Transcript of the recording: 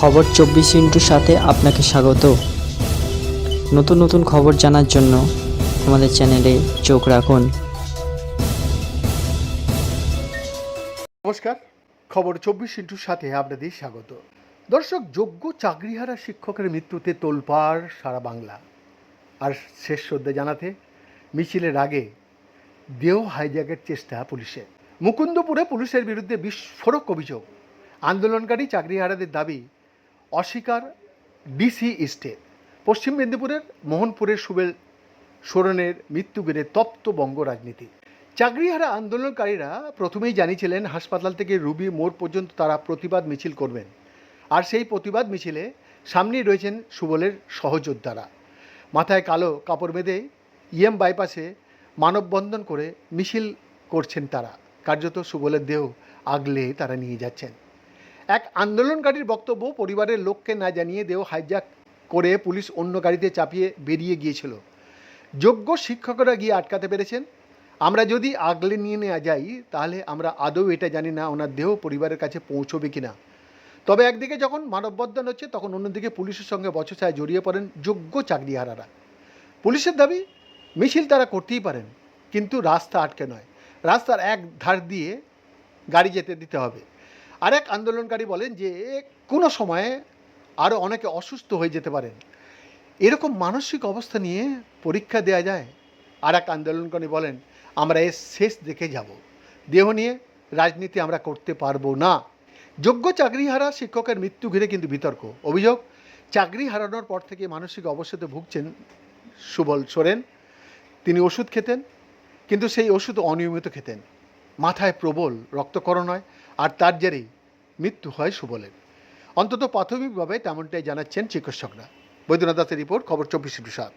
খবর চব্বিশ ইন্টুর সাথে আপনাকে স্বাগত। নতুন নতুন খবর জানার জন্য আমাদের চ্যানেলে চোখ রাখুন। নমস্কার, খবর চব্বিশ ইন্টুর সাথে আপনাদের স্বাগত। দর্শক, যোগ্য চাকরিহারা শিক্ষকের মৃত্যুতে তোলপাড় সারা বাংলা। আর শেষ শ্রদ্ধা জানাতে মিছিলের আগে দেহ হাইজ্যাকের চেষ্টা পুলিশের। মুকুন্দপুরে পুলিশের বিরুদ্ধে বিস্ফোরক অভিযোগ। আন্দোলনকারী চাকরিহারাদের দাবি অস্বীকার ডিসি ইস্টে। পশ্চিম মেদিনীপুরের মোহনপুরের সুবেল সোরেনের মৃত্যু ঘিরে তপ্ত বঙ্গ রাজনীতি। চাকরিহারা আন্দোলনকারীরা প্রথমেই জানিয়েছিলেন, হাসপাতাল থেকে রুবি মোড় পর্যন্ত তারা প্রতিবাদ মিছিল করবেন। আর সেই প্রতিবাদ মিছিলে সামনেই রয়েছেন সুবলের সহযোদ্ধারা। মাথায় কালো কাপড় বেঁধে ইএম বাইপাসে মানববন্ধন করে মিছিল করছেন তারা। কার্যত সুবলের দেহ আগলে তারা নিয়ে যাচ্ছেন। এক আন্দোলনকারীর বক্তব্য পরিবারের লোককে না জানিয়ে দেহ হাইজ্যাক করে পুলিশ অন্য গাড়িতে চাপিয়ে বেরিয়ে গিয়েছিল। যোগ্য শিক্ষকরা গিয়ে আটকাতে পেরেছেন। আমরা যদি আগলে নিয়ে নেওয়া যাই, তাহলে আমরা আদৌ এটা জানি না ওনার দেহ পরিবারের কাছে পৌঁছবে কিনা। তবে একদিকে যখন মানববন্ধন হচ্ছে, তখন অন্যদিকে পুলিশের সঙ্গে বচসায় জড়িয়ে পড়েন যোগ্য চাকরিহারারা। পুলিশের দাবি, মিছিল তারা করতেই পারেন, কিন্তু রাস্তা আটকে নয়। রাস্তার এক ধার দিয়ে গাড়ি যেতে দিতে হবে। আর এক আন্দোলনকারী বলেন যে কোনো সময়ে আরও অনেকে অসুস্থ হয়ে যেতে পারেন এরকম মানসিক অবস্থা নিয়ে পরীক্ষা দেওয়া যায়। আর এক আন্দোলনকারী বলেন, আমরা এর শেষ দেখে যাব। দেহ নিয়ে রাজনীতি আমরা করতে পারব না। যোগ্য চাকরিহারা শিক্ষকের মৃত্যু ঘিরে কিন্তু বিতর্ক। অভিযোগ, চাকরি হারানোর পর থেকে মানসিক অবসাদে ভুগছেন সুবল সোরেন। তিনি ওষুধ খেতেন, কিন্তু সেই ওষুধ অনিয়মিত খেতেন। মাথায় প্রবল রক্তকরণ হয় আর তার জেরেই মৃত্যু হয় সুবলের। অন্তত প্রাথমিকভাবে তেমনটাই জানাচ্ছেন চিকিৎসকরা। বৈদ্যনাথ দাসের রিপোর্ট, খবর চব্বিশ সাত।